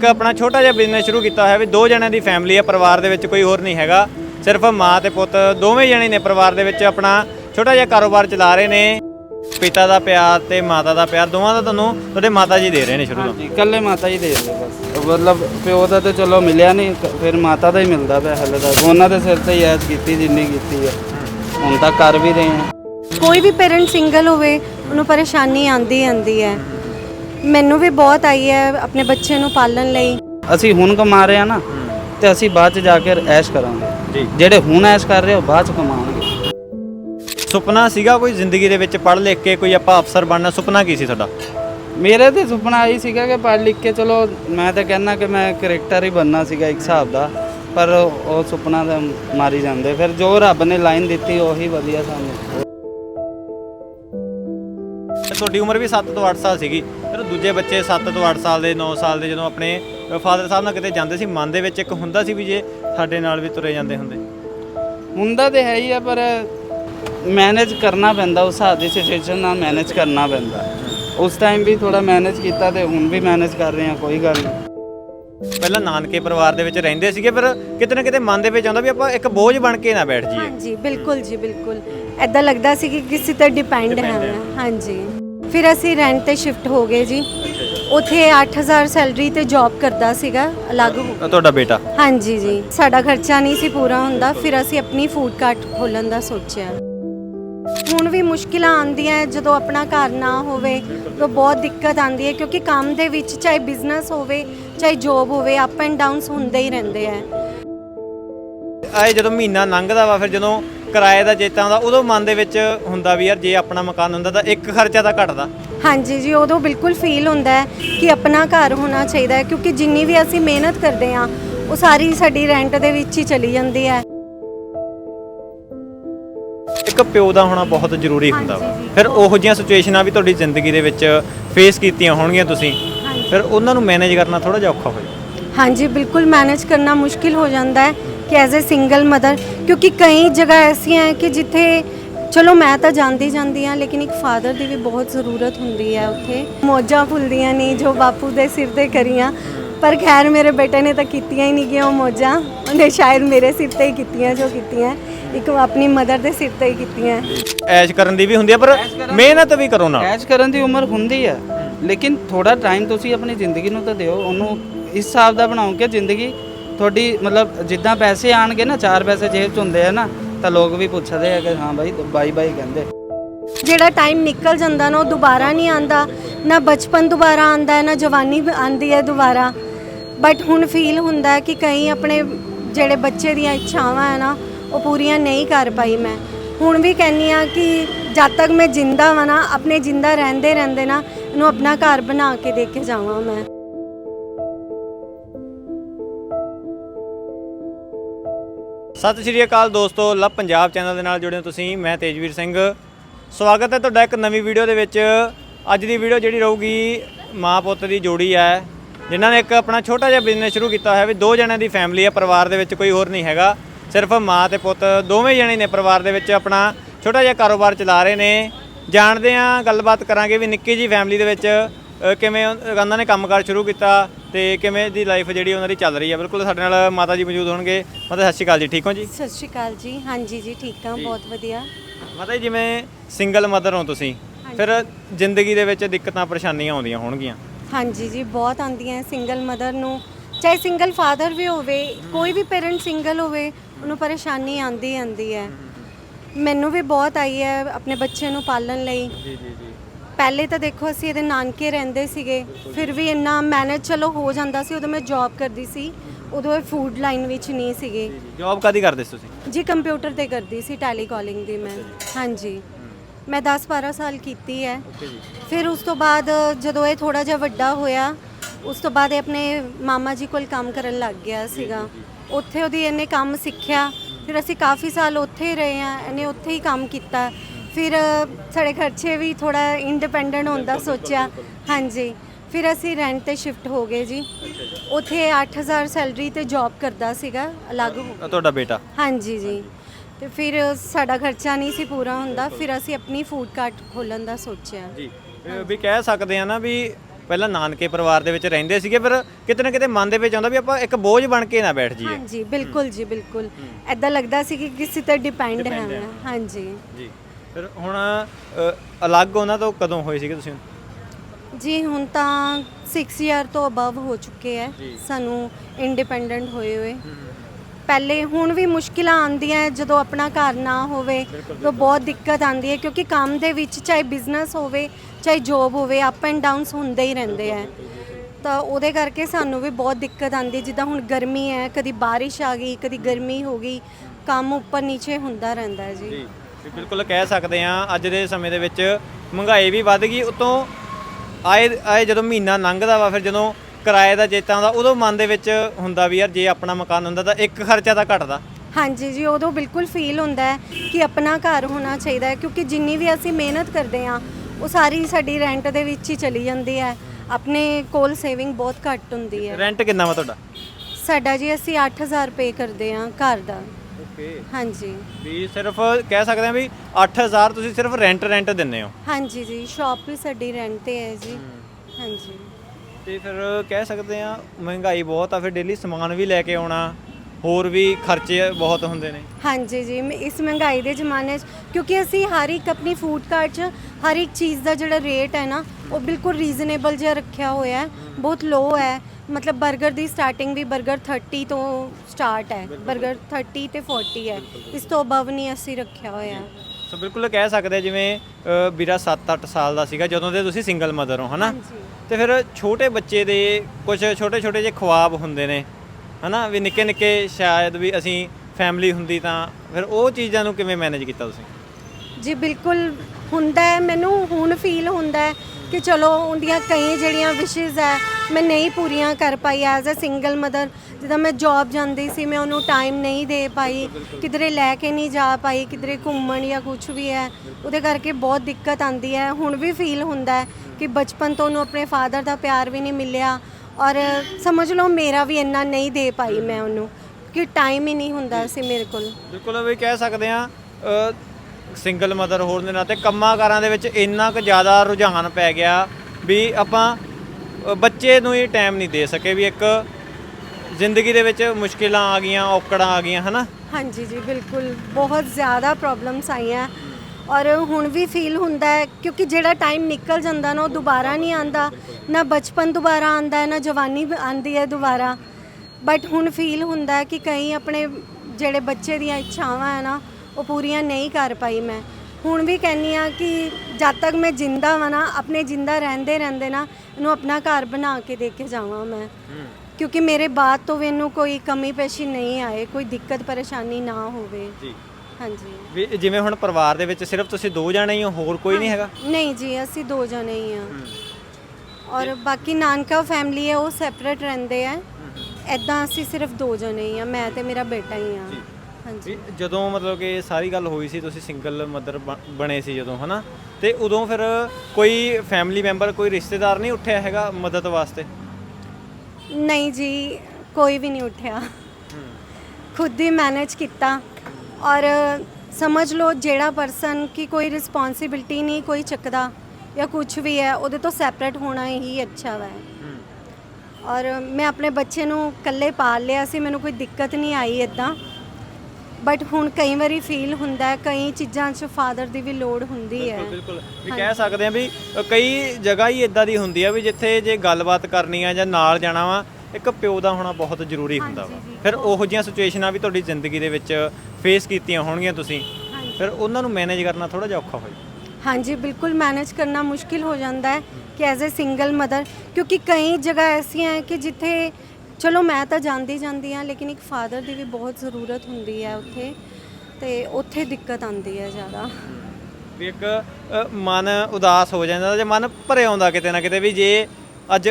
ਇੱਕ ਆਪਣਾ ਛੋਟਾ ਜਿਹਾ ਬਿਜ਼ਨਸ ਸ਼ੁਰੂ ਕੀਤਾ ਹੋਇਆ ਵੀ ਦੋ ਜਣਿਆਂ ਦੀ ਫੈਮਿਲੀ ਹੈ ਪਰਿਵਾਰ ਦੇ ਵਿੱਚ ਕੋਈ ਹੋਰ ਨਹੀਂ ਹੈਗਾ। ਸਿਰਫ ਮਾਂ ਤੇ ਪੁੱਤ ਦੋਵੇਂ ਜਣੇ ਨੇ ਪਰਿਵਾਰ ਦੇ ਵਿੱਚ ਆਪਣਾ ਛੋਟਾ ਜਿਹਾ ਕਾਰੋਬਾਰ ਚਲਾ ਰਹੇ ਨੇ। ਪਿਤਾ ਦਾ ਪਿਆਰ ਤੇ ਮਾਤਾ ਦਾ ਪਿਆਰ ਦੋਵਾਂ ਦਾ ਤੁਹਾਨੂੰ ਤੁਹਾਡੇ ਮਾਤਾ ਜੀ ਦੇ ਰਹੇ ਨੇ ਸ਼ੁਰੂ ਤੋਂ। ਇਕੱਲੇ ਮਾਤਾ ਹੀ ਦੇ ਦੇ ਬਸ। ਮਤਲਬ ਪਿਓ ਦਾ ਤੇ ਚਲੋ ਮਿਲਿਆ ਨਹੀਂ ਕ- ਫਿਰ ਮਾਤਾ ਦਾ ਹੀ ਮਿਲਦਾ ਪਿਆ ਹਲੇ ਦਾ ਉਹਨਾਂ ਦੇ ਸਿਰ ਤੇ ਹੀ ਐਸ ਕੀਤੀ ਜਿੰਨੀ ਕੀਤੀ ਹੈ ਹੁਣ ਤਾਂ ਕਰ ਵੀ ਰਹੇ ਹਾਂ ਕੋਈ ਵੀ ਪੇਰੈਂਟ ਸਿੰਗਲ ਹੋਵੇ ਉਹਨੂੰ ਪਰੇਸ਼ਾਨੀ ਆਂਦੀ ਆਂਦੀ ਹੈ। ਮੈਨੂੰ ਵੀ ਬਹੁਤ ਆਈ ਹੈ ਆਪਣੇ ਬੱਚੇ ਨੂੰ ਪਾਲਣ ਲਈ। ਅਸੀਂ ਹੁਣ ਕਮਾ ਰਹੇ ਹਾਂ ਨਾ ਤੇ ਅਸੀਂ ਬਾਅਦ ਚ ਜਾ ਕੇ ਐਸ਼ ਕਰਾਂਗੇ। ਜਿਹੜੇ ਹੁਣ ਐਸ਼ ਕਰ ਰਹੇ ਹੋ ਬਾਅਦ ਚ ਕਮਾਉਣਗੇ। ਸੁਪਨਾ ਸੀਗਾ ਕੋਈ ਜ਼ਿੰਦਗੀ ਦੇ ਵਿੱਚ ਪੜ੍ਹ ਲਿਖ ਕੇ ਕੋਈ ਆਪਾਂ ਅਫਸਰ ਬਣਨਾ ਸੁਪਨਾ ਕੀ ਸੀ ਤੁਹਾਡਾ? ਮੇਰੇ ਤੇ ਸੁਪਨਾ ਆਈ ਸੀਗਾ ਕਿ ਪੜ੍ਹ ਲਿਖ ਕੇ ਚਲੋ ਮੈਂ ਤਾਂ ਕਹਿੰਦਾ ਕਿ ਮੈਂ ਕਰੈਕਟਰ ਹੀ ਬਣਨਾ ਸੀਗਾ ਇੱਕ ਹਿਸਾਬ ਦਾ ਪਰ ਉਹ ਸੁਪਨਾ ਤਾਂ ਮਾਰੀ ਜਾਂਦੇ। ਫਿਰ ਜੋ ਰੱਬ ਨੇ ਲਾਈਨ ਦਿੱਤੀ ਉਹੀ ਵਧੀਆ ਸਾਨੂੰ। ਤੁਹਾਡੀ ਉਮਰ ਵੀ 7 ਤੋਂ 8 ਸਾਲ ਸੀਗੀ। ਫਿਰ ਦੂਜੇ ਬੱਚੇ 7 ਤੋਂ 8 ਸਾਲ ਦੇ 9 ਸਾਲ ਦੇ ਜਦੋਂ ਆਪਣੇ ਫਾਦਰ ਸਾਹਿਬ ਨਾਲ ਕਿਤੇ ਜਾਂਦੇ ਸੀ ਮਨ ਦੇ ਵਿੱਚ ਇੱਕ ਹੁੰਦਾ ਸੀ ਵੀ ਜੇ ਸਾਡੇ ਨਾਲ ਵੀ ਤੁਰੇ ਜਾਂਦੇ ਹੁੰਦੇ? ਹੁੰਦਾ ਤੇ ਹੈ ਹੀ ਆ ਪਰ ਮੈਨੇਜ ਕਰਨਾ ਪੈਂਦਾ ਉਸ ਹਿਸਾਬ ਦੀ ਸਿਚੁਏਸ਼ਨ ਨਾਲ ਮੈਨੇਜ ਕਰਨਾ ਪੈਂਦਾ। ਉਸ ਟਾਈਮ ਵੀ ਥੋੜਾ ਮੈਨੇਜ ਕੀਤਾ ਤੇ ਹੁਣ ਵੀ ਮੈਨੇਜ ਕਰ ਰਹੇ ਹਾਂ ਕੋਈ ਗੱਲ ਨਹੀਂ। ਪਹਿਲਾਂ ਨਾਨਕੇ ਪਰਿਵਾਰ ਦੇ ਵਿੱਚ ਰਹਿੰਦੇ ਸੀਗੇ ਪਰ ਕਿਤੇ ਨਾ ਕਿਤੇ ਮਨ ਦੇ ਵਿੱਚ ਆਉਂਦਾ ਵੀ ਆਪਾਂ ਇੱਕ ਬੋਝ ਬਣ ਕੇ ਨਾ ਬੈਠ ਜਾਈਏ। ਹਾਂਜੀ ਬਿਲਕੁਲ ਜੀ ਬਿਲਕੁਲ। ਐਦਾਂ ਲੱਗਦਾ ਸੀ ਕਿ ਕਿਸੇ ਤੇ ਡਿਪੈਂਡ ਹੈ ਹਾਂਜੀ। ਫਿਰ ਅਸੀਂ ਰੈਂਟ ਤੇ ਸ਼ਿਫਟ ਹੋ ਗਏ ਜੀ। ਉੱਥੇ 8000 ਸੈਲਰੀ ਤੇ ਜੌਬ ਕਰਦਾ ਸੀਗਾ ਅਲੱਗ ਹੋ ਤੁਹਾਡਾ ਬੇਟਾ? ਹਾਂਜੀ ਜੀ। ਸਾਡਾ ਖਰਚਾ ਨਹੀਂ ਸੀ ਪੂਰਾ ਹੁੰਦਾ ਫਿਰ ਅਸੀਂ ਆਪਣੀ ਫੂਡ ਕਾਰਟ ਖੋਲਣ ਦਾ ਸੋਚਿਆ। ਹੁਣ ਵੀ ਮੁਸ਼ਕਿਲਾਂ ਆਉਂਦੀਆਂ ਹੈ, ਜਦੋਂ ਆਪਣਾ ਘਰ ਨਾ ਹੋਵੇ ਤਾਂ ਬਹੁਤ ਦਿੱਕਤ ਆਉਂਦੀ ਹੈ ਕਿਉਂਕਿ ਕੰਮ ਦੇ ਵਿੱਚ ਚਾਹੇ ਬਿਜ਼ਨਸ ਹੋਵੇ ਚਾਹੇ ਜੌਬ ਹੋਵੇ ਅਪ ਐਂਡ ਡਾਊਨਸ ਹੁੰਦੇ ਹੀ ਰਹਿੰਦੇ ਆ ਆਏ ਜਦੋਂ ਮਹੀਨਾ ਲੰਘਦਾ ਵਾ ਫਿਰ ਜਦੋਂ ਕਿਰਾਏ ਦਾ ਚੇਤਾ ਆਉਂਦਾ ਉਦੋਂ ਮਨ ਦੇ ਵਿੱਚ ਹੁੰਦਾ ਵੀ ਯਾਰ ਜੇ ਆਪਣਾ ਮਕਾਨ ਹੁੰਦਾ ਤਾਂ ਇੱਕ ਖਰਚਾ ਤਾਂ ਘਟਦਾ। ਹਾਂਜੀ ਜੀ ਉਦੋਂ ਬਿਲਕੁਲ ਫੀਲ ਹੁੰਦਾ ਹੈ ਕਿ ਆਪਣਾ ਘਰ ਹੋਣਾ ਚਾਹੀਦਾ ਹੈ ਕਿਉਂਕਿ ਜਿੰਨੀ ਵੀ ਅਸੀਂ ਮਿਹਨਤ ਕਰਦੇ ਹਾਂ ਉਹ ਸਾਰੀ ਸਾਡੀ ਰੈਂਟ ਦੇ ਵਿੱਚ ਹੀ ਚਲੀ ਜਾਂਦੀ ਹੈ। ਇੱਕ ਪਿਓ ਦਾ ਹੋਣਾ ਬਹੁਤ ਜ਼ਰੂਰੀ ਹੁੰਦਾ ਵਾ। ਫਿਰ ਉਹੋ ਜਿਹੀਆਂ ਸਿਚੁਏਸ਼ਨਾਂ ਵੀ ਤੁਹਾਡੀ ਜ਼ਿੰਦਗੀ ਦੇ ਵਿੱਚ ਫੇਸ ਕੀਤੀਆਂ ਹੋਣਗੀਆਂ ਤੁਸੀਂ। ਫਿਰ ਉਹਨਾਂ ਨੂੰ ਮੈਨੇਜ ਕਰਨਾ ਥੋੜਾ ਜਿਹਾ ਔਖਾ ਹੋ ਜਾਂਦਾ। ਹਾਂਜੀ ਬਿਲਕੁਲ ਮੈਨੇਜ ਕਰਨਾ ਮੁਸ਼ਕਿਲ ਹੋ ਜਾਂਦਾ ਹੈ। ਕਿ ਐਜ਼ ਅ ਸਿੰਗਲ ਮਦਰ ਕਿਉਂਕਿ ਕਈ ਜਗ੍ਹਾ ਐਸੀਆਂ ਹੈ ਕਿ ਜਿੱਥੇ ਚਲੋ ਮੈਂ ਤਾਂ ਜਾਂਦੀ ਜਾਂਦੀ ਹਾਂ ਲੇਕਿਨ ਇੱਕ ਫਾਦਰ ਦੀ ਵੀ ਬਹੁਤ ਜ਼ਰੂਰਤ ਹੁੰਦੀ ਹੈ ਉੱਥੇ। ਮੌਜਾਂ ਭੁੱਲਦੀਆਂ ਨਹੀਂ ਜੋ ਬਾਪੂ ਦੇ ਸਿਰ ਤੇ ਕਰੀਆਂ। ਪਰ ਖੈਰ ਮੇਰੇ ਬੇਟੇ ਨੇ ਤਾਂ ਕੀਤੀਆਂ ਹੀ ਨਹੀਂ ਗਈਆਂ ਉਹ ਮੌਜਾਂ। ਉਹਨੇ ਸ਼ਾਇਦ ਮੇਰੇ ਸਿਰ ਤੇ ਹੀ ਕੀਤੀਆਂ ਜੋ ਕੀਤੀਆਂ। ਇੱਕ ਆਪਣੀ ਮਦਰ ਦੇ ਸਿਰ ਤੇ ਹੀ ਕੀਤੀਆਂ। ਐਸ਼ ਕਰਨ ਦੀ ਵੀ ਹੁੰਦੀ ਹੈ ਪਰ ਮਿਹਨਤ ਵੀ ਕਰੋ ਨਾਲ। ਐਸ਼ ਕਰਨ ਦੀ ਉਮਰ ਹੁੰਦੀ ਹੈ। ਲੇਕਿਨ ਥੋੜਾ ਟਾਈਮ ਤੁਸੀਂ ਆਪਣੀ ਜ਼ਿੰਦਗੀ ਨੂੰ ਤਾਂ ਦਿਓ। ਉਹਨੂੰ ਇਸ ਹਿਸਾਬ ਦਾ ਬਣਾਓ ਕਿ ਜ਼ਿੰਦਗੀ ਤੁਹਾਡੀ ਮਤਲਬ ਜਿੱਦਾਂ ਪੈਸੇ ਆਣਗੇ ਨਾ, ਚਾਰ ਪੈਸੇ ਜੇਬ 'ਚ ਹੁੰਦੇ ਆ ਨਾ, ਤਾਂ ਲੋਕ ਵੀ ਪੁੱਛਦੇ ਆ ਕਿ ਹਾਂ ਬਾਈ ਬਾਈ ਬਾਈ ਕਹਿੰਦੇ। ਜਿਹੜਾ ਟਾਈਮ ਨਿਕਲ ਜਾਂਦਾ ਨਾ, ਉਹ ਦੁਬਾਰਾ ਨਹੀਂ ਆਂਦਾ ਨਾ ਬਚਪਨ ਦੁਬਾਰਾ ਆਂਦਾ ਹੈ, ਨਾ ਜਵਾਨੀ ਆਂਦੀ ਹੈ ਦੁਬਾਰਾ। ਬਟ ਹੁਣ ਫੀਲ ਹੁੰਦਾ ਹੈ ਕਿ ਕਈ ਆਪਣੇ ਜਿਹੜੇ ਬੱਚੇ ਦੀਆਂ ਇੱਛਾਵਾਂ ਹੈ ਨਾ, ਉਹ ਪੂਰੀਆਂ ਨਹੀਂ ਕਰ ਪਾਈ ਮੈਂ। ਹੁਣ ਵੀ ਕਹਿੰਨੀ ਆ ਕਿ ਜਦ ਤੱਕ ਮੈਂ ਜਿੰਦਾ ਵਾਂ ਨਾ, ਆਪਣੇ ਜਿੰਦਾ ਰਹਿੰਦੇ ਰਹਿੰਦੇ ਨਾ, ਇਹਨੂੰ ਆਪਣਾ ਘਰ ਬਣਾ ਕੇ ਦੇ ਕੇ ਜਾਵਾਂ ਮੈਂ। ਸਤਿ ਸ਼੍ਰੀ ਅਕਾਲ ਦੋਸਤੋ, ਲਵ ਪੰਜਾਬ ਚੈਨਲ ਦੇ ਨਾਲ ਜੁੜੇ ਹੋ ਤੁਸੀਂ, ਮੈਂ ਤੇਜਵੀਰ ਸਿੰਘ। ਸਵਾਗਤ ਹੈ ਤੁਹਾਡਾ ਇੱਕ ਨਵੀਂ ਵੀਡੀਓ ਦੇ ਵਿੱਚ। ਅੱਜ ਦੀ ਵੀਡੀਓ ਜਿਹੜੀ ਰਹੂਗੀ ਮਾਂ ਪੁੱਤ ਦੀ ਜੋੜੀ ਹੈ, ਜਿਨ੍ਹਾਂ ਨੇ ਇੱਕ ਆਪਣਾ ਛੋਟਾ ਜਿਹਾ ਬਿਜ਼ਨਸ ਸ਼ੁਰੂ ਕੀਤਾ ਹੋਇਆ ਵੀ ਦੋ ਜਣਿਆਂ ਦੀ ਫੈਮਿਲੀ ਹੈ, ਪਰਿਵਾਰ ਦੇ ਵਿੱਚ ਕੋਈ ਹੋਰ ਨਹੀਂ ਹੈਗਾ। ਸਿਰਫ ਮਾਂ ਤੇ ਪੁੱਤ, ਦੋਵੇਂ ਜਣੇ ਨੇ ਪਰਿਵਾਰ ਦੇ ਵਿੱਚ ਆਪਣਾ ਛੋਟਾ ਜਿਹਾ ਕਾਰੋਬਾਰ ਚਲਾ ਰਹੇ ਨੇ। ਜਾਣਦੇ ਆ ਗੱਲਬਾਤ ਕਰਾਂਗੇ ਵੀ ਨਿੱਕੀ ਜੀ ਫੈਮਿਲੀ ਦੇ ਵਿੱਚ ਕਿਵੇਂ ਉਹਨਾਂ ਨੇ ਕੰਮਕਾਰ ਸ਼ੁਰੂ ਕੀਤਾ ਤੇ ਕਿਵੇਂ ਦੀ ਲਾਈਫ ਜਿਹੜੀ ਉਹਨਾਂ ਦੀ ਚੱਲ ਰਹੀ ਹੈ ਬਿਲਕੁਲ ਸਾਡੇ ਨਾਲ ਮਾਤਾ ਜੀ ਮੌਜੂਦ ਹੋਣਗੇ। ਮਾਤਾ ਸਤਿ ਸ਼੍ਰੀ ਅਕਾਲ ਜੀ ਠੀਕ ਹੋ ਜੀ? ਸਤਿ ਸ਼੍ਰੀ ਅਕਾਲ ਜੀ। ਹਾਂਜੀ ਜੀ ਠੀਕ ਹਾਂ ਬਹੁਤ ਵਧੀਆ। ਮਾਤਾ ਜੀ ਜਿਵੇਂ ਸਿੰਗਲ ਮਦਰ ਹੋ ਤੁਸੀਂ ਫਿਰ ਜ਼ਿੰਦਗੀ ਦੇ ਵਿੱਚ ਦਿੱਕਤਾਂ ਪਰੇਸ਼ਾਨੀਆਂ ਆਉਂਦੀਆਂ ਹੋਣਗੀਆਂ। ਹਾਂਜੀ ਜੀ ਬਹੁਤ ਆਉਂਦੀਆਂ ਸਿੰਗਲ ਮਦਰ ਨੂੰ ਚਾਹੇ ਸਿੰਗਲ ਫਾਦਰ ਵੀ ਹੋਵੇ ਕੋਈ ਵੀ ਪੇਰੈਂਟ ਸਿੰਗਲ ਹੋਵੇ ਉਹਨੂੰ ਪਰੇਸ਼ਾਨੀ ਆਂਦੀ ਆਂਦੀ ਹੈ ਮੈਨੂੰ ਵੀ ਬਹੁਤ ਆਈ ਹੈ ਆਪਣੇ ਬੱਚੇ ਨੂੰ ਪਾਲਣ ਲਈ। ਜੀ ਜੀ ਜੀ। ਪਹਿਲੇ ਤਾਂ ਦੇਖੋ ਅਸੀਂ ਇਹਦੇ ਨਾਨਕੇ ਰਹਿੰਦੇ ਸੀਗੇ ਫਿਰ ਵੀ ਇੰਨਾ ਮੈਨੇਜ ਚਲੋ ਹੋ ਜਾਂਦਾ ਸੀ ਉਦੋਂ ਮੈਂ ਜੌਬ ਕਰਦੀ ਸੀ ਉਦੋਂ ਇਹ ਫੂਡ ਲਾਈਨ ਵਿੱਚ ਨਹੀਂ ਸੀਗੇ। ਜੌਬ ਕਾਦੀ ਕਰਦੇ ਸੀ ਤੁਸੀਂ? ਜੀ ਕੰਪਿਊਟਰ ਤੇ ਕਰਦੀ ਸੀ ਟੈਲੀ ਕਾਲਿੰਗ ਦੀ ਮੈਂ। ਹਾਂਜੀ। ਮੈਂ 10 12 ਸਾਲ ਕੀਤੀ ਹੈ। ਫਿਰ ਉਸ ਤੋਂ ਬਾਅਦ ਜਦੋਂ ਇਹ ਥੋੜਾ ਜਿਹਾ ਵੱਡਾ ਹੋਇਆ ਉਸ ਤੋਂ ਬਾਅਦ ਇਹ ਆਪਣੇ ਮਾਮਾ ਜੀ ਕੋਲ ਕੰਮ ਕਰਨ ਲੱਗ ਗਿਆ ਸੀਗਾ। ਉੱਥੇ ਉਹਦੀ ਇਹਨੇ ਕੰਮ ਸਿੱਖਿਆ। ਫਿਰ ਅਸੀਂ ਕਾਫੀ ਸਾਲ ਉੱਥੇ ਹੀ ਰਹੇ ਆ ਇਹਨੇ ਉੱਥੇ ਹੀ ਕੰਮ ਕੀਤਾ। ਫਿਰ ਸਾਡੇ ਖਰਚੇ ਵੀ ਥੋੜਾ ਇੰਡੀਪੈਂਡੈਂਟ ਹੋਣ ਦਾ ਸੋਚਿਆ। ਹਾਂਜੀ। ਫਿਰ ਅਸੀਂ ਰੈਂਟ ਤੇ ਸ਼ਿਫਟ ਹੋ ਗਏ ਜੀ। ਉੱਥੇ 8000 ਸੈਲਰੀ ਤੇ ਜੌਬ ਕਰਦਾ ਸੀਗਾ ਅਲੱਗ ਹੋ ਤੁਹਾਡਾ ਬੇਟਾ? ਹਾਂਜੀ ਜੀ। ਤੇ ਫਿਰ ਸਾਡਾ ਖਰਚਾ ਨਹੀਂ ਸੀ ਪੂਰਾ ਹੁੰਦਾ ਫਿਰ ਅਸੀਂ ਆਪਣੀ ਫੂਡ ਕਾਰਟ ਖੋਲਣ ਦਾ ਸੋਚਿਆ। ਜੀ। ਵੀ ਕਹਿ ਸਕਦੇ ਆ ਨਾ ਵੀ ਪਹਿਲਾਂ ਨਾਨਕੇ ਪਰਿਵਾਰ ਦੇ ਵਿੱਚ ਰਹਿੰਦੇ ਸੀਗੇ ਪਰ ਕਿਤੇ ਨਾ ਕਿਤੇ ਮਨ ਦੇ ਵਿੱਚ ਆਉਂਦਾ ਵੀ ਆਪਾਂ ਇੱਕ ਬੋਝ ਬਣ ਕੇ ਨਾ ਬੈਠ ਜਾਈਏ। ਹਾਂਜੀ ਬਿਲਕੁਲ ਜੀ ਬਿਲਕੁਲ। ਐਦਾਂ ਲੱਗਦਾ ਸੀ ਕਿ ਕਿਸੇ ਤੇ ਡਿਪੈਂਡ ਹੈ ਮੈਂ ਹਾਂਜੀ। ਜੀ। ਫਿਰ ਹੁਣ ਅ, ਅਲੱਗ ਉਹਨਾਂ ਤੋਂ ਕਦੋਂ ਹੋਏ ਸੀਗੇ ਤੁਸੀਂ? ਜੀ ਹੁਣ ਤਾਂ 6 ਇਅਰ ਤੋਂ ਅਬਵ ਹੋ ਚੁੱਕੇ ਹੈ ਜੀ। ਸਾਨੂੰ ਇੰਡੀਪੈਂਡੈਂਟ ਹੋਏ ਹੋਏ। ਪਹਿਲੇ ਹੁਣ ਵੀ ਮੁਸ਼ਕਿਲਾਂ ਆਉਂਦੀਆਂ ਹੈ ਜਦੋਂ ਆਪਣਾ ਘਰ ਨਾ ਹੋਵੇ ਤਾਂ ਬਹੁਤ ਦਿੱਕਤ ਆਉਂਦੀ ਹੈ ਕਿਉਂਕਿ ਕੰਮ ਦੇ ਵਿੱਚ ਚਾਹੇ ਬਿਜ਼ਨਸ ਹੋਵੇ ਚਾਹੇ ਜੋਬ ਹੋਵੇ ਅਪ ਐਂਡ ਡਾਊਨਸ ਹੁੰਦੇ ਹੀ ਰਹਿੰਦੇ ਹੈ ਤਾਂ ਉਹਦੇ ਕਰਕੇ ਸਾਨੂੰ ਵੀ ਬਹੁਤ ਦਿੱਕਤ ਆਉਂਦੀ ਹੈ। ਜਿੱਦਾਂ ਹੁਣ ਗਰਮੀ ਹੈ ਕਦੀ ਬਾਰਿਸ਼ ਆ ਗਈ ਕਦੀ ਗਰਮੀ ਹੋ ਗਈ ਕੰਮ ਉੱਪਰ ਨੀਚੇ ਹੁੰਦਾ ਰਹਿੰਦਾ ਹੈ ਜੀ। ਜੀ। ਵੀ ਬਿਲਕੁਲ ਕਹਿ ਸਕਦੇ ਆ ਅੱਜ ਦੇ ਸਮੇਂ ਦੇ ਵਿੱਚ ਮਹਿੰਗਾਈ ਵੀ ਵੱਧ ਗਈ ਉਤੋਂ ਆਏ ਆਏ ਜਦੋਂ ਮਹੀਨਾ ਲੰਘਦਾ ਵਾ ਫਿਰ ਜਦੋਂ ਕਿਰਾਏ ਦਾ ਚੇਤਾ ਆਉਂਦਾ ਉਦੋਂ ਮਨ ਦੇ ਵਿੱਚ ਹੁੰਦਾ ਵੀ ਯਾਰ ਜੇ ਆਪਣਾ ਮਕਾਨ ਹੁੰਦਾ ਤਾਂ ਇੱਕ ਖਰਚਾ ਤਾਂ ਘਟਦਾ। ਹਾਂਜੀ ਜੀ ਉਦੋਂ ਬਿਲਕੁਲ ਫੀਲ ਹੁੰਦਾ ਹੈ ਕਿ ਆਪਣਾ ਘਰ ਹੋਣਾ ਚਾਹੀਦਾ ਹੈ ਕਿਉਂਕਿ ਜਿੰਨੀ ਵੀ ਅਸੀਂ ਮਿਹਨਤ ਕਰਦੇ ਹਾਂ ਉਹ ਸਾਰੀ ਸਾਡੀ ਰੈਂਟ ਦੇ ਵਿੱਚ ਹੀ ਚਲੀ ਜਾਂਦੀ ਹੈ। ਆਪਣੇ ਕੋਲ ਸੇਵਿੰਗ ਬਹੁਤ ਘੱਟ ਹੁੰਦੀ ਹੈ। ਰੈਂਟ ਕਿੰਨਾ ਵਾ ਤੁਹਾਡਾ? ਸਾਡਾ ਜੀ ਅਸੀਂ 8000 ਰੁਪਏ ਕਰਦੇ ਹਾਂ ਘਰ ਦਾ। ਓਕੇ ਹਾਂਜੀ। ਵੀ ਸਿਰਫ ਕਹਿ ਸਕਦੇ ਆ ਵੀ 8000 ਤੁਸੀਂ ਸਿਰਫ ਰੈਂਟ ਰੈਂਟ ਦਿੰਦੇ ਹੋ। ਹਾਂਜੀ ਜੀ ਸ਼ਾਪ ਵੀ ਸਾਡੀ ਰੈਂਟ ਤੇ ਹੈ ਜੀ। ਹਾਂਜੀ। ਤੇ ਫਿਰ ਕਹਿ ਸਕਦੇ ਆ ਮਹਿੰਗਾਈ ਬਹੁਤ ਆ ਫਿਰ ਡੇਲੀ ਸਮਾਨ ਵੀ ਲੈ ਕੇ ਆਉਣਾ ਹੋਰ ਵੀ ਖਰਚੇ ਬਹੁਤ ਹੁੰਦੇ ਨੇ। ਹਾਂਜੀ ਜੀ ਮ- ਇਸ ਮਹਿੰਗਾਈ ਦੇ ਜ਼ਮਾਨੇ 'ਚ ਕਿਉਂਕਿ ਅਸੀਂ ਹਰ ਇੱਕ ਆਪਣੀ ਫੂਡ ਕਾਰਟ 'ਚ ਹਰ ਇੱਕ ਚੀਜ਼ ਦਾ ਜਿਹੜਾ ਰੇਟ ਹੈ ਨਾ ਉਹ ਬਿਲਕੁਲ ਰੀਜ਼ਨੇਬਲ ਜਿਹਾ ਰੱਖਿਆ ਹੋਇਆ ਹੈ ਬਹੁਤ ਲੋ ਹੈ। ਮਤਲਬ 버ਗਰ ਦੀ ਸਟਾਰਟਿੰਗ ਵੀ 버ਗਰ 30 ਤੋਂ ਸਟਾਰਟ ਹੈ। 버ਗਰ 30 ਤੇ 40 ਹੈ। ਇਸ ਤੋਂ ਅਬਵ ਨਹੀਂ ਅਸੀਂ ਰੱਖਿਆ ਹੋਇਆ। ਸੋ ਬਿਲਕੁਲ ਕਹਿ ਸਕਦੇ ਜਿਵੇਂ ਵੀਰਾ 7-8 ਸਾਲ ਦਾ ਸੀਗਾ ਜਦੋਂ ਦੇ ਤੁਸੀਂ ਸਿੰਗਲ ਮਦਰ ਹੋ ਹਨਾ? ਤੇ ਫਿਰ ਛੋਟੇ ਬੱਚੇ ਦੇ ਕੁਝ ਛੋਟੇ-ਛੋਟੇ ਜਿਹੇ ਖੁਆਬ ਹੁੰਦੇ ਨੇ ਹਨਾ? ਵੀ ਨਿੱਕੇ-ਨਿੱਕੇ ਸ਼ਾਇਦ ਵੀ ਅਸੀਂ ਫੈਮਿਲੀ ਹੁੰਦੀ ਤਾਂ ਫਿਰ ਉਹ ਚੀਜ਼ਾਂ ਨੂੰ ਕਿਵੇਂ ਮੈਨੇਜ ਕੀਤਾ ਤੁਸੀਂ? ਜੀ ਬਿਲਕੁਲ ਹੁੰਦਾ ਮੈਨੂੰ ਹੁਣ ਫੀਲ ਹੁੰਦਾ ਕਿ ਚਲੋ ਉਹਦੀਆਂ ਕਈ ਜਿਹੜੀਆਂ ਵਿਸ਼ੇਸ ਹੈ, ਮੈਂ ਨਹੀਂ ਪੂਰੀਆਂ ਕਰ ਪਾਈ ਐਜ਼ ਅ ਸਿੰਗਲ ਮਦਰ ਜਿੱਦਾਂ ਮੈਂ ਜੌਬ ਜਾਂਦੀ ਸੀ, ਮੈਂ ਉਹਨੂੰ ਟਾਈਮ ਨਹੀਂ ਦੇ ਪਾਈ, ਕਿਧਰੇ ਲੈ ਕੇ ਨਹੀਂ ਜਾ ਪਾਈ, ਕਿਧਰੇ ਘੁੰਮਣ ਜਾਂ ਕੁਝ ਵੀ ਹੈ, ਉਹਦੇ ਕਰਕੇ ਬਹੁਤ ਦਿੱਕਤ ਆਂਦੀ ਹੈ। ਹੁਣ ਵੀ ਫੀਲ ਹੁੰਦਾ ਹੈ ਕਿ ਬਚਪਨ ਤੋਂ ਉਹਨੂੰ ਆਪਣੇ ਫਾਦਰ ਦਾ ਪਿਆਰ ਵੀ ਨਹੀਂ ਮਿਲਿਆ ਔਰ ਸਮਝ ਲਓ ਮੇਰਾ ਵੀ ਇੰਨਾ ਨਹੀਂ ਦੇ ਪਾਈ ਮੈਂ ਉਹਨੂੰ, ਕਿ ਟਾਈਮ ਹੀ ਨਹੀਂ ਹੁੰਦਾ ਸੀ ਮੇਰੇ ਕੋਲ। ਬਿਲਕੁਲ ਵੀ ਕਹਿ ਸਕਦੇ ਆ ਸਿੰਗਲ ਮਦਰ ਹੋਣ ਦੇ ਨਾਤੇ ਕੰਮਾਂ ਕਾਰਾਂ ਦੇ ਵਿੱਚ ਇੰਨਾ ਕੁ ਜ਼ਿਆਦਾ ਰੁਝਾਨ ਪੈ ਗਿਆ ਵੀ ਆਪਾਂ ਬੱਚੇ ਨੂੰ ਹੀ ਟਾਈਮ ਨਹੀਂ ਦੇ ਸਕੇ ਵੀ ਇੱਕ ਜ਼ਿੰਦਗੀ ਦੇ ਵਿੱਚ ਮੁਸ਼ਕਿਲਾਂ ਆ ਗਈਆਂ, ਔਕੜਾਂ ਆ ਗਈਆਂ, ਹਨਾ? ਹਾਂਜੀ ਜੀ, ਬਿਲਕੁਲ। ਬਹੁਤ ਜ਼ਿਆਦਾ ਪ੍ਰੋਬਲਮਸ ਆਈਆਂ। ਔਰ ਹੁਣ ਵੀ ਫੀਲ ਹੁੰਦਾ ਹੈ, ਕਿਉਂਕਿ ਜਿਹੜਾ ਟਾਈਮ ਨਿਕਲ ਜਾਂਦਾ ਨਾ, ਉਹ ਦੁਬਾਰਾ ਨਹੀਂ ਆਂਦਾ ਨਾ ਬਚਪਨ ਦੁਬਾਰਾ ਆਂਦਾ ਹੈ, ਨਾ ਜਵਾਨੀ ਵੀ ਆਂਦੀ ਹੈ ਦੁਬਾਰਾ। ਬਟ ਹੁਣ ਫੀਲ ਹੁੰਦਾ ਹੈ ਕਿ ਕਈ ਆਪਣੇ ਜਿਹੜੇ ਬੱਚੇ ਦੀਆਂ ਇੱਛਾਵਾਂ ਹੈ ਨਾ ਉਹ ਪੂਰੀਆਂ ਨਹੀਂ ਕਰ ਪਾਈ ਮੈਂ। ਹੁਣ ਵੀ ਕਹਿੰਨੀ ਆ ਕਿ ਜਦ ਤੱਕ ਮੈਂ ਜਿੰਦਾ ਵਾਂ ਨਾ ਆਪਣੇ ਜਿੰਦਾ ਰਹਿੰਦੇ ਰਹਿੰਦੇ ਨਾ ਇਹਨੂੰ ਆਪਣਾ ਘਰ ਬਣਾ ਕੇ ਦੇ ਕੇ ਜਾਵਾਂ ਮੈਂ। ਕਿਉਂਕਿ ਮੇਰੇ ਬਾਅਦ ਤੋਂ ਵੀ ਇਹਨੂੰ ਕੋਈ ਕਮੀ ਪੇਸ਼ੀ ਨਹੀਂ ਆਏ ਕੋਈ ਦਿੱਕਤ ਪਰੇਸ਼ਾਨੀ ਨਾ ਹੋਵੇ। ਜੀ। ਹਾਂਜੀ। ਵੀ ਜਿਵੇਂ ਹੁਣ ਪਰਿਵਾਰ ਦੇ ਵਿੱਚ ਸਿਰਫ ਤੁਸੀਂ ਦੋ ਜਾਣੇ ਹੀ ਹੋ ਹੋਰ ਕੋਈ ਨਹੀਂ ਹੈਗਾ? ਨਹੀਂ ਜੀ ਅਸੀਂ ਦੋ ਜਣੇ ਹੀ ਆ ਔਰ ਬਾਕੀ ਨਾਨਕਾ ਫੈਮਿਲੀ ਹੈ ਉਹ ਸੈਪਰੇਟ ਰਹਿੰਦੇ ਆ ਐਦਾਂ ਅਸੀਂ ਸਿਰਫ ਦੋ ਜਣੇ ਹੀ ਆ ਮੈਂ ਤੇ ਮੇਰਾ ਬੇਟਾ ਹੀ ਆ ਹਾਂਜੀ। ਜਦੋਂ ਮਤਲਬ ਕਿ ਸਾਰੀ ਗੱਲ ਹੋਈ ਸੀ ਤੁਸੀਂ ਸਿੰਗਲ ਮਦਰ ਬਣੇ ਸੀ ਜਦੋਂ ਹਨਾ? ਤੇ ਉਦੋਂ ਫਿਰ ਕੋਈ ਫੈਮਿਲੀ ਮੈਂਬਰ ਕੋਈ ਰਿਸ਼ਤੇਦਾਰ ਨਹੀਂ ਉੱਠਿਆ ਹੈਗਾ ਮਦਦ ਵਾਸਤੇ? ਨਹੀਂ ਜੀ ਕੋਈ ਵੀ ਨਹੀਂ ਉੱਠਿਆ। ਖੁਦ ਹੀ ਮੈਨੇਜ ਕੀਤਾ। ਔਰ ਸਮਝ ਲਓ ਜਿਹੜਾ ਪਰਸਨ ਕੀ ਕੋਈ ਰਿਸਪੌਂਸਿਬਿਲਟੀ ਨਹੀਂ ਕੋਈ ਚੱਕਦਾ ਜਾਂ ਕੁਝ ਵੀ ਹੈ ਉਹਦੇ ਤੋਂ ਸੈਪਰੇਟ ਹੋਣਾ ਹੀ ਅੱਛਾ ਵਾ। ਔਰ ਮੈਂ ਆਪਣੇ ਬੱਚੇ ਨੂੰ ਇਕੱਲੇ ਪਾਲ ਲਿਆ ਸੀ ਮੈਨੂੰ ਕੋਈ ਦਿੱਕਤ ਨਹੀਂ ਆਈ ਇਦਾਂ ਬਟ ਹੁਣ ਕਈ ਵਾਰੀ ਫੀਲ ਹੁੰਦਾ ਹੈ ਕਈ ਚੀਜ਼ਾਂ 'ਚ ਫਾਦਰ ਦੀ ਵੀ ਲੋੜ ਹੁੰਦੀ ਹੈ। ਬਿਲਕੁਲ ਵੀ ਕਹਿ ਸਕਦੇ ਆ ਵੀ ਅ, ਕਈ ਜਗ੍ਹਾ ਹੀ ਇਦਾਂ ਦੀ ਹੁੰਦੀ ਆ ਵੀ ਜਿੱਥੇ ਜੇ ਗੱਲਬਾਤ ਕਰਨੀ ਆ ਜਾਂ ਨਾਲ ਜਾਣਾ ਵਾ ਇੱਕ ਪਿਓ ਦਾ ਹੋਣਾ ਬਹੁਤ ਜ਼ਰੂਰੀ ਹੁੰਦਾ ਵਾ। ਫਿਰ ਉਹੋ ਜਿਹੀਆਂ ਸਿਚੁਏਸ਼ਨਾਂ ਵੀ ਤੁਹਾਡੀ ਜ਼ਿੰਦਗੀ ਦੇ ਵਿੱਚ ਫੇਸ ਕੀਤੀਆਂ ਹੋਣਗੀਆਂ ਤੁਸੀਂ। ਹਾਂਜੀ। ਫਿਰ ਉਹਨਾਂ ਨੂੰ ਮੈਨੇਜ ਕਰਨਾ ਥੋੜਾ ਜਿਹਾ ਔਖਾ ਹੋਇਆ ਹਾਂਜੀ ਬਿਲਕੁਲ ਮੈਨੇਜ ਕਰਨਾ ਮੁਸ਼ਕਿਲ ਹੋ ਜਾਂਦਾ ਹੈ ਕਿ ਐਜ਼ ਅ ਸਿੰਗਲ ਮਦਰ ਕਿਉਂਕਿ ਕਈ ਜਗ੍ਹਾ ਐਸੀਆਂ ਹੈ ਕਿ ਜਿੱਥੇ ਚਲੋ ਮੈਂ ਤਾਂ ਜਾਂਦੀ ਜਾਂਦੀ ਹਾਂ ਲੇਕਿਨ ਇੱਕ ਫਾਦਰ ਦੀ ਵੀ ਬਹੁਤ ਜ਼ਰੂਰਤ ਹੁੰਦੀ ਹੈ ਉੱਥੇ ਤੇ ਉੱਥੇ ਦਿੱਕਤ ਆਉਂਦੀ ਹੈ ਜ਼ਿਆਦਾ। ਵੀ ਇੱਕ ਅ, ਮਨ ਉਦਾਸ ਹੋ ਜਾਂਦਾ ਜੇ ਮਨ ਭਰੇ ਆਉਂਦਾ ਕਿਤੇ ਨਾ ਕਿਤੇ ਵੀ ਜੇ ਅੱਜ